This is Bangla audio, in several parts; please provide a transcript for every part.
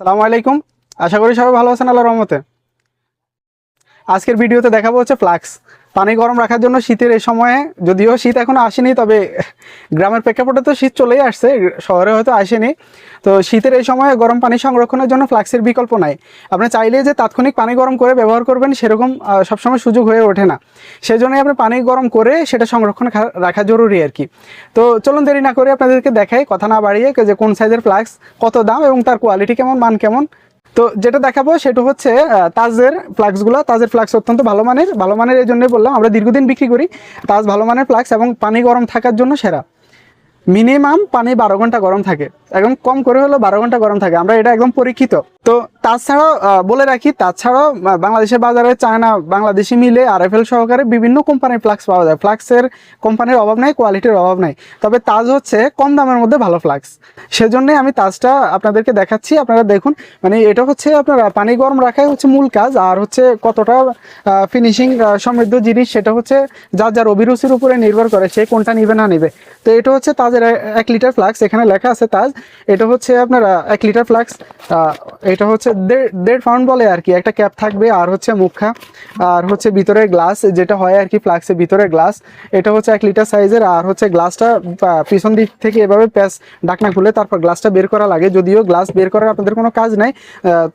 সালামু আলাইকুম। আশা করি সবাই ভালো আছেন আল্লাহ রহমতে। আজকের ভিডিওতে দেখাবো হচ্ছে ফ্লাক্স। পানি গরম রাখার জন্য শীতের এই সময়ে, যদিও শীত এখনও আসেনি, তবে গ্রামের প্রেক্ষাপটে তো শীত চলেই আসছে, শহরে হয়তো আসেনি। তো শীতের এই সময়ে গরম পানি সংরক্ষণের জন্য ফ্লাক্সের বিকল্প নাই। আপনি চাইলে যে তাৎক্ষণিক পানি গরম করে ব্যবহার করবেন, সেরকম সবসময় সুযোগ হয়ে ওঠে না। সেই সেজন্যই আপনি পানি গরম করে সেটা সংরক্ষণ রাখা জরুরি আর কি। তো চলুন দেরি না করে আপনাদেরকে দেখাই, কথা না বাড়িয়ে, যে কোন সাইজের ফ্লাক্স কত দাম এবং তার কোয়ালিটি কেমন, মান কেমন তো যেটা দেখাবো সেটা হচ্ছে তাজের ফ্লাক্সগুলো। তাজের ফ্লাক্স অত্যন্ত ভালো মানের ভালো মানের এই জন্যই বললাম, আমরা দীর্ঘদিন বিক্রি করি তাজ ভালো মানের ফ্লাক্স এবং পানি গরম থাকার জন্য সেরা। মিনিমাম পানি বারো ঘণ্টা গরম থাকে একদম কম করে হলেও বারো ঘণ্টা গরম থাকে, আমরা এটা একদম পরীক্ষিত। তো তাছাড়াও বলে রাখি, তাছাড়াও বাংলাদেশের বাজারে চায়না, বাংলাদেশি মিলে আর এফ এল সহকারে বিভিন্ন কোম্পানির ফ্লাক্স পাওয়া যায়। ফ্লাক্সের কোম্পানির অভাব নাই, কোয়ালিটির অভাব নাই। তবে তাজ হচ্ছে কম দামের মধ্যে ভালো ফ্লাক্স। সেজন্যই আমি তাজটা আপনাদেরকে দেখাচ্ছি। আপনারা দেখুন মানে এটা হচ্ছে আপনার পানি গরম রাখাই হচ্ছে মূল কাজ। আর হচ্ছে কতটা ফিনিশিং সমৃদ্ধ জিনিস, সেটা হচ্ছে যার যার অভিরুচির উপরে নির্ভর করে, সে কোনটা নিবে না নিবে। তো এটা হচ্ছে তাজের এক লিটার ফ্লাক্স। এখানে লেখা আছে তাজ। এটা হচ্ছে আপনার এক লিটার ফ্লাক্স। এটা হচ্ছে দেড় দেড় পাউন্ড বলে আর কি, একটা ক্যাপ থাকবে, আর হচ্ছে মুখা, আর হচ্ছে ভিতরে গ্লাস যেটা হয় আর কি ফ্লাক্সের ভিতরে গ্লাস এটা হচ্ছে এক লিটার সাইজের আর হচ্ছে গ্লাসটা পিছন দিক থেকে এভাবে প্যাস ডাকনা খুলে তারপর গ্লাসটা বের করা লাগে। যদিও গ্লাস বের করার আপনাদের কোনো কাজ নাই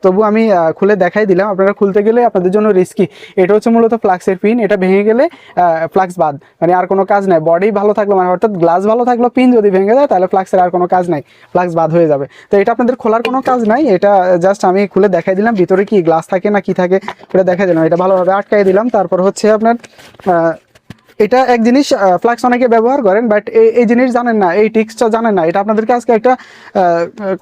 তবু আমি খুলে দেখাই দিলাম। আপনারা খুলতে গেলে আপনাদের জন্য রিস্কি এটা হচ্ছে মূলত ফ্লাক্সের পিন এটা ভেঙে গেলে ফ্লাক্স বাদ। মানে আর কোনো কাজ নাই। বডি ভালো থাকল মানে অর্থাৎ গ্লাস ভালো থাকল পিন যদি ভেঙে যায়, তাহলে ফ্লাক্সের আর কোনো কাজ নাই। ফ্লাক্স বাদ হয়ে যাবে। তো এটা আপনাদের খোলার কোনো কাজ নাই। এটা জাস্ট আমি খুলে দেখাই দিলাম, ভিতরে কি গ্লাস থাকে না কি থাকে, এটা দেখাই দিলাম। এটা ভালোভাবে আটকাই দিলাম, তারপর হচ্ছে আপনার এটা এক জিনিস ফ্লাক্স অনেকে ব্যবহার করেন বাট এই জিনিস জানেন না, এই টিক্সটা জানেন না। এটা আপনাদেরকে আজকে একটা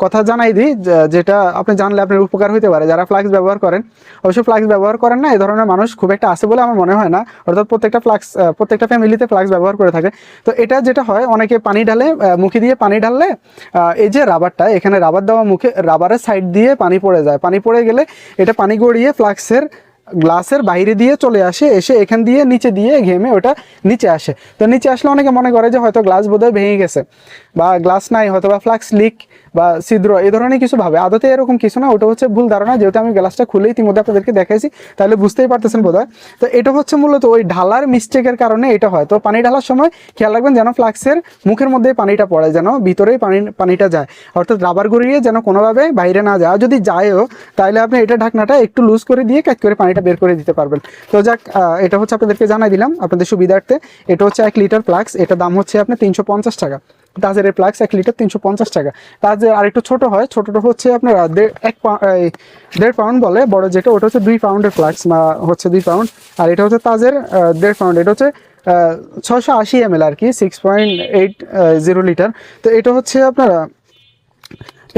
কথা জানাই দিই যেটা আপনি জানলে আপনার উপকার হতে পারে। যারা ফ্লাক্স ব্যবহার করেন অবশ্য ফ্লাক্স ব্যবহার করেন না, এই ধরনের মানুষ খুব একটা আছে বলে আমার মনে হয় না। অর্থাৎ প্রত্যেকটা ফ্লাক্স প্রত্যেকটা ফ্যামিলিতে ফ্লাক্স ব্যবহার করে থাকে। তো এটা যেটা হয়, অনেকে পানি ঢালে মুখে দিয়ে পানি ঢাললে এই যে রাবারটা, এখানে রাবার দেওয়া মুখে, রাবারের সাইড দিয়ে পানি পড়ে যায়। পানি পড়ে গেলে এটা পানি গড়িয়ে ফ্লাক্সের গ্লাসের বাইরে দিয়ে চলে আসে, এসে এখান দিয়ে নিচে দিয়ে ঘেমে ওটা নিচে আসে। তো নিচে আসলে অনেকে মনে করে যে হয়তো গ্লাস বোধহয় ভেঙে গেছে বা গ্লাস নাই হয়তো বা ফ্লাক্স লিক বা ছিদ্র, এই ধরনের কিছু ভাবে। আদতে এরকম কিছু না, ওটা হচ্ছে ভুল ধারণা। যেহেতু আমি গ্লাসটা খুলে ইতিমধ্যে আপনাদেরকে দেখাইছি, তাহলে বুঝতেই পারতেছেন বোধ তো এটা হচ্ছে মূলত ওই ঢালার মিস্টেকের কারণে এটা হয়। তো পানি ঢালার সময় খেয়াল রাখবেন যেন ফ্লাক্সের মুখের মধ্যেই পানিটা পড়ে, যেন ভিতরেই পানি, পানিটা যায়। অর্থাৎ রাবার গড়িয়ে যেন কোনোভাবে বাইরে না যায়। যদি যায়ও, তাহলে আপনি এটা ঢাকনাটা একটু লুজ করে দিয়ে ক্যাচ করে পানিটা বের করে দিতে পারবেন। তো যাক এটা হচ্ছে আপনাদেরকে জানাই দিলাম আপনাদের সুবিধার্থে। এটা হচ্ছে এক লিটার ফ্লাক্স এটা দাম হচ্ছে আপনার তিনশো পঞ্চাশ টাকা। তাজের প্লাক্স এক লিটার তিনশো পঞ্চাশ টাকা। তাজের আরেকটু ছোট হয়, ছোটটা হচ্ছে আপনার এক দেড় পাউন্ড বলে, বড় যেটা, ওটা হচ্ছে দুই পাউন্ডের প্লাক্স হচ্ছে দুই পাউন্ড আর এটা হচ্ছে তাজের দেড় পাউন্ড এটা হচ্ছে ছশো আশি এম আর কি six point eight zero litre তো এটা হচ্ছে আপনার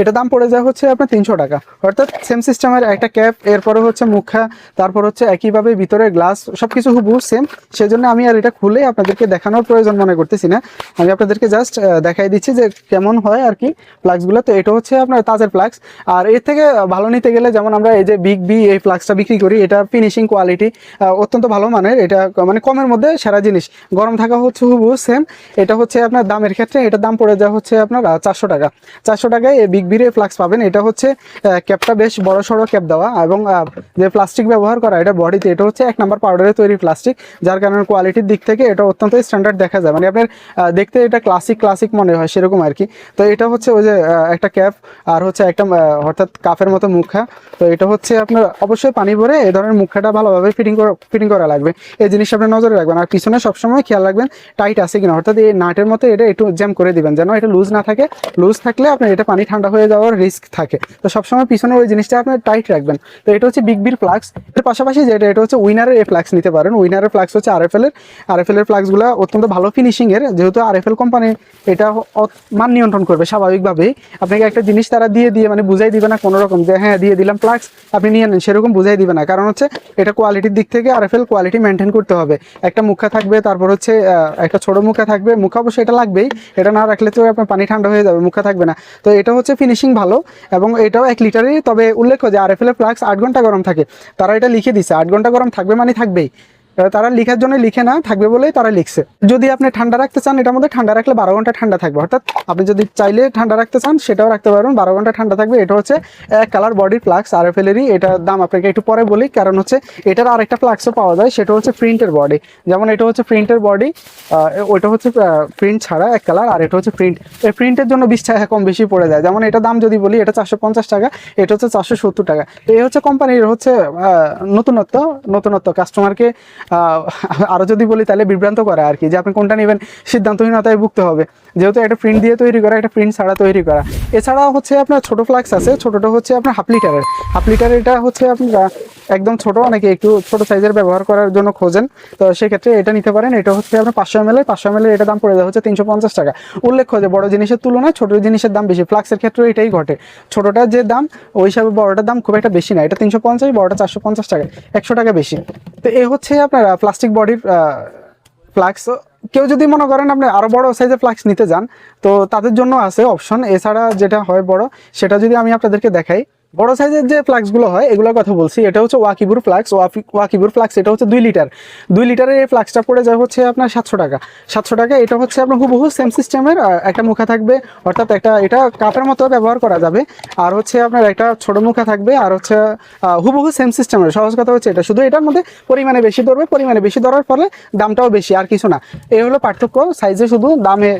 এটা দাম পড়ে যায় হচ্ছে আপনার তিনশো টাকা। অর্থাৎ সেম সিস্টেমের একটা ক্যাপ এরপরে হচ্ছে মুখা, তারপর হচ্ছে একইভাবে ভিতরে গ্লাস সব কিছু হুবহু সেম সেজন্য আমি আর এটা খুলে আপনাদেরকে দেখানোর প্রয়োজন মনে করতেছি না। আমি আপনাদেরকে জাস্ট দেখাই দিচ্ছি যে কেমন হয় আর কি ফ্লাক্সগুলো তো এটা হচ্ছে আপনার তাজের ফ্লাক্স আর এর থেকে ভালো নিতে গেলে যেমন আমরা এই যে বিগ বি এই ফ্লাক্সটা বিক্রি করি, এটা ফিনিশিং কোয়ালিটি অত্যন্ত ভালো মানের। এটা মানে কমের মধ্যে সেরা জিনিস। গরম থাকা হচ্ছে হুবহু সেম এটা হচ্ছে আপনার দামের ক্ষেত্রে এটার দাম পড়ে যায় হচ্ছে আপনার চারশো টাকা। চারশো টাকায় এই বিগ বির ফ্লাক্স পাবেন। এটা হচ্ছে ক্যাপটা বেশ বড় সড়ো ক্যাপ দেওয়া এবং যে প্লাস্টিক ব্যবহার করা, এটা বডিতে এটা হচ্ছে এক নাম্বার পাউডারে তৈরি প্লাস্টিক যার কারণে কোয়ালিটির দিক থেকে এটা অত্যন্ত স্ট্যান্ডার্ড দেখা যায়। মানে আপনার দেখতে এটা ক্লাসিক ক্লাসিক মনে হয়, সেরকম আর কি তো এটা হচ্ছে ওই যে একটা ক্যাপ আর হচ্ছে একটা অর্থাৎ কাফের মতো মুখা। তো এটা হচ্ছে আপনার অবশ্যই পানি ভরে এই ধরনের মুখাটা ভালোভাবে ফিটিং করা ফিটিং করা লাগবে। এই জিনিসটা আপনার নজরে রাখবেন। আর পিছনে সবসময় খেয়াল রাখবেন টাইট আছে কিনা। অর্থাৎ এই নাটের মতো এটা একটু জ্যাম করে দিবেন, যেন এটা লুজ না থাকে। লুজ থাকলে আপনার এটা পানি ঠান্ডা যাওয়ার রিস্ক থাকে। তো সবসময় পিছনে ওই জিনিসটা আপনি টাইট রাখবেন। তো এটা হচ্ছে বিগ বির ফ্লাক্স এর পাশাপাশি যেটা, এটা হচ্ছে উইনারের এ ফ্লাক্স নিতে পারেন। উইনারের ফ্লাক্স হচ্ছে আর এফ এল এর। আর এফ এল এর ফ্লাক্সগুলো অত্যন্ত ভালো ফিনিশিং এর। যেহেতু আর এফ এল কোম্পানি এটা মান নিয়ন্ত্রণ করবে স্বাভাবিকভাবেই। আপনাকে একটা জিনিস তারা দিয়ে দিয়ে মানে বুঝাই দিবে না কোনো রকম যে হ্যাঁ দিয়ে দিলাম ফ্লাক্স আপনি নিয়ে নেন। সেরকম বুঝাই দিবে না। কারণ হচ্ছে এটা কোয়ালিটির দিক থেকে R F L quality maintain করতে হবে। একটা মুখা থাকবে, তারপর হচ্ছে একটা ছোট মুখা থাকবে। মুখা অবশ্যই এটা লাগবেই। এটা না রাখলে তো আপনার পানি ঠান্ডা হয়ে যাবে, মুখা থাকবে না। তো এটা হচ্ছে ফিনিশিং ভালো এবং এটাও এক লিটারই তবে উল্লেখ্য যে আর এফ এল ফ্লাক্স আট ঘণ্টা গরম থাকে। তারা এটা লিখে দিছে, আট ঘণ্টা গরম থাকবে মানে থাকবেই। তারা লিখার জন্য লিখে না, থাকবে বলেই তারা লিখছে। যদি আপনি ঠান্ডা রাখতে চান, এটার মধ্যে ঠান্ডা রাখলে বারো ঘণ্টা ঠান্ডা থাকবে। অর্থাৎ আপনি যদি চাইলে ঠান্ডা রাখতে চান, সেটাও রাখতে পারবেন। বারো ঘণ্টা ঠান্ডা থাকবে। এটা হচ্ছে এক colour body flask R F এলেরই এটার দাম আপনাকে একটু পরে বলি, কারণ হচ্ছে এটার আরেকটা ফ্লাক্সও পাওয়া যায়, সেটা হচ্ছে প্রিন্টের বডি যেমন এটা হচ্ছে প্রিন্টের বডি ওইটা হচ্ছে প্রিন্ট ছাড়া এক কালার আর এটা হচ্ছে প্রিন্ট এই প্রিন্টের জন্য বিশ টাকা কম বেশি পড়ে যায়। যেমন এটা দাম যদি বলি, এটা চারশো পঞ্চাশ টাকা, এটা হচ্ছে চারশো সত্তর টাকা। এই হচ্ছে কোম্পানির হচ্ছে নতুনত্ব নতুনত্ব। কাস্টমারকে আরও যদি বলি তাহলে বিভ্রান্ত করে আর কি, যে আপনি কোনটা নেবেন? সিদ্ধান্তহীনতায় ভুগতে হবে। যেহেতু একটা প্রিন্ট দিয়ে তৈরি করা একটা প্রিন্ট ছাড়া তৈরি করা। এছাড়া হচ্ছে আপনার ছোট ফ্লাক্স আছে, ছোটটা হচ্ছে আপনার হাফ লিটারের হাফ লিটার এটা হচ্ছে আপনার একদম ছোট, অনেকে একটু ছোট সাইজের ব্যবহার করার জন্য খোঁজেন। তো সেক্ষেত্রে এটা নিতে পারেন, এটা হচ্ছে আপনার পাঁচশো এম এল পাঁচশো এম এল এটা দাম পড়ে যায় হচ্ছে তিনশো পঞ্চাশ টাকা। উল্লেখ্য যে বড় জিনিসের তুলনায় ছোট জিনিসের দাম বেশি ফ্লাক্সের ক্ষেত্রে এটাই ঘটে। ছোটটার যে দাম, ওই হিসাবে বড়টার দাম খুব একটা বেশি না, এটা তিনশো পঞ্চাশ, বড়টা চারশো পঞ্চাশ টাকা, একশো টাকা বেশি। তো এ হচ্ছে আপনার প্লাস্টিক বডির ফ্লাক্স কেউ যদি মনে করেন আপনি আরও বড় সাইজের ফ্লাক্স নিতে যান, তো তাদের জন্য আছে অপশন এছাড়া যেটা হয় বড়, সেটা যদি আমি আপনাদেরকে দেখাই বড় সাইজের যে ফ্লাক্সগুলো হয়, এগুলোর কথা বলছি, এটা হচ্ছে ওয়াকিবুর ফ্লাক্স ওয়াকিবুর ফ্লাক্স, এটা হচ্ছে দুই লিটার। দুই লিটারের এই ফ্লাক্সটা পড়ে যায় হচ্ছে আপনার সাতশো টাকা। সাতশো টাকা, এটা হচ্ছে আপনার হুবহু সেম সিস্টেমের একটা মুখা থাকবে, অর্থাৎ একটা, এটা কাপের মতো ব্যবহার করা যাবে। আর হচ্ছে আপনার একটা ছোট মুখা থাকবে, আর হচ্ছে হুবহু সেম সিস্টেমের সহজ কথা হচ্ছে এটা। শুধু এটার মধ্যে পরিমাণে বেশি ধরবে, পরিমাণে বেশি ধরার ফলে দামটাও বেশি, আর কিছু না। এই হলো পার্থক্য সাইজে শুধু দামে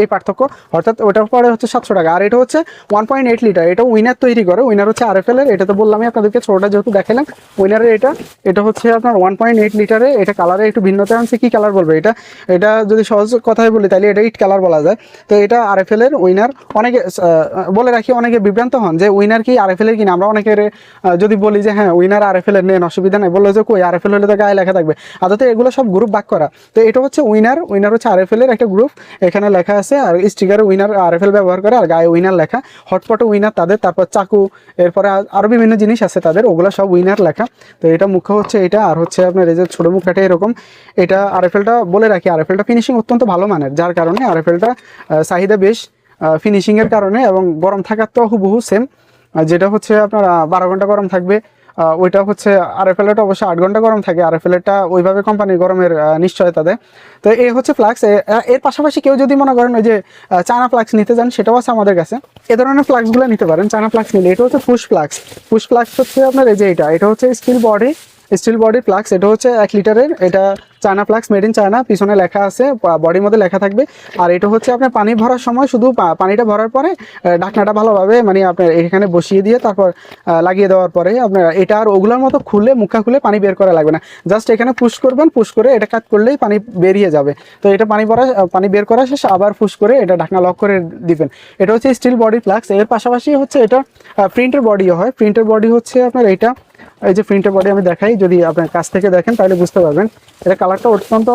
এই পার্থক্য, অর্থাৎ ওটার পরে হচ্ছে সাতশো টাকা। আর এটা হচ্ছে ওয়ান পয়েন্ট এইট লিটার এটা উইনার তৈরি করে উইনার হচ্ছে আর এফ এল এর, এটা তো বললামই আপনাদেরকে ছোটটা যেহেতু দেখালাম উইনারের এটা এটা হচ্ছে আপনার ওয়ান পয়েন্ট এইট লিটারে এটা কালারে একটু ভিন্নতা আনছে, কি কালার বলবে এটা? এটা যদি সহজ কথায় বলি তাহলে এটা ইট কালার বলা যায়। তো এটা আর এফ এল এর উইনার অনেকে বলে রাখি, অনেকে বিভ্রান্ত হন যে উইনার কি আর এফ এল এর কিনা। আমরা অনেকের যদি বলি যে হ্যাঁ উইনার আর এফ এল এর নেন, অসুবিধা নেই, বলল যে কই আর এফ এল হলে তো গায়ে লেখা থাকবে। আদতে এগুলো সব গ্রুপ বাক করা। তো এটা হচ্ছে উইনার উইনার হচ্ছে আর এফ এল এর একটা গ্রুপ এখানে লেখা আছে, আর স্টিকারে উইনার আর এফ এল ব্যবহার করে, আর গায়ে উইনার লেখা। হটপটে উইনার তাদের, তারপর চাকু এরপরে আরও আরও বিভিন্ন জিনিস আছে তাদের, ওগুলো সব উইনার লেখা। তো এটা মুখ্য হচ্ছে এটা, আর হচ্ছে আপনার এই যে ছোট মুখাটা এরকম, এটা আর এফ এলটা বলে রাখি আর এফএলটা ফিনিশিং অত্যন্ত ভালো মানের, যার কারণে আর এফএলটা চাহিদা বেশ ফিনিশিংয়ের কারণে এবং গরম থাকার তো হুবহু সেম যেটা হচ্ছে আপনার বারো ঘণ্টা গরম থাকবে ওইটা হচ্ছে আর এফ এলটা অবশ্যই আট ঘণ্টা গরম থাকে। আর এফ এলটা ওইভাবে কোম্পানি গরমের নিশ্চয় দেয়। তো এই হচ্ছে ফ্লাক্স এর পাশাপাশি কেউ যদি মনে করেন ওই যে চায়না ফ্লাক্স নিতে চান, সেটাও আছে আমাদের কাছে। এ ধরনের ফ্লাক্সগুলো নিতে পারেন। চায়না ফ্লাক্স নিলে এটা হচ্ছে ফুস ফ্লাক্স ফুস ফ্লাক্স হচ্ছে আপনার এই যে এটা এটা হচ্ছে skill body steel body flask এটা হচ্ছে এক লিটারের এটা China flask made in China পিছনে লেখা আছে বডির মধ্যে লেখা থাকবে। আর এটা হচ্ছে আপনার পানি ভরার সময় শুধু পানিটা ভরার পরে আহ, ঢাকনাটা ভালোভাবে মানে আপনার এখানে বসিয়ে দিয়ে তারপর লাগিয়ে দেওয়ার পরে আপনার এটা আর ওগুলোর মতো খুলে মুখা খুলে পানি বের করা লাগবে না। জাস্ট এখানে পুশ করবেন পুশ করে এটা কাট করলেই পানি বেরিয়ে যাবে। তো এটা পানি ভরা পানি বের করা শেষ আবার পুশ করে এটা ঢাকনা লক করে দিবেন। এটা হচ্ছে স্টিল বডি ফ্লাক্স এর পাশাপাশি হচ্ছে এটা প্রিন্টের বডিও হয়। প্রিন্টের বডি হচ্ছে আপনার এটা এই যে প্রিন্টের বডি আমি দেখাই, যদি আপনার কাছ থেকে দেখেন তাহলে বুঝতে পারবেন। এটা কালারটা অত্যন্ত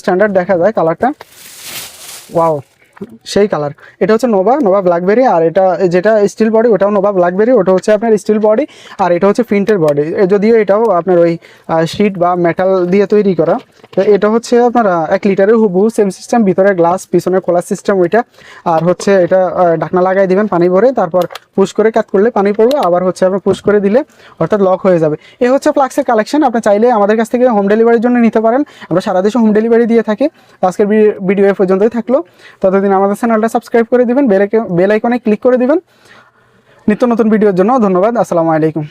স্ট্যান্ডার্ড দেখা যায় কালারটা ওয়াও সেই কালার এটা হচ্ছে নোভা নোভা ব্ল্যাকবেরি আর এটা যেটা স্টিল বডি ওটাও নোভা ব্ল্যাকবেরি ওটা হচ্ছে আপনার স্টিল বডি আর এটা হচ্ছে প্রিন্টের বডি যদিও এটাও আপনার ওই শিট বা মেটাল দিয়ে তৈরি করা। তো এটা হচ্ছে আপনার এক লিটারের হুবহু সেম সিস্টেম ভিতরে গ্লাস পিছনে খোলা সিস্টেম ওইটা। আর হচ্ছে এটা ঢাকনা লাগাই দিবেন পানি ভরে, তারপর পুশ করে কাট করলে পানি পড়বে, আবার হচ্ছে আপনার পুশ করে দিলে অর্থাৎ লক হয়ে যাবে। এ হচ্ছে ফ্লাক্সের কালেকশন আপনি চাইলে আমাদের কাছ থেকে হোম ডেলিভারির জন্য নিতে পারেন। আমরা সারা দেশে হোম ডেলিভারি দিয়ে থাকি। আজকের ভিডিও এ পর্যন্তই থাকল। ততদিন আমাদের চ্যানেলটা সাবস্ক্রাইব করে দিবেন বেল আইকনে ক্লিক করে দিবেন। নিত্য নতুন ভিডিওর জন্য ধন্যবাদ। আসসালামু আলাইকুম।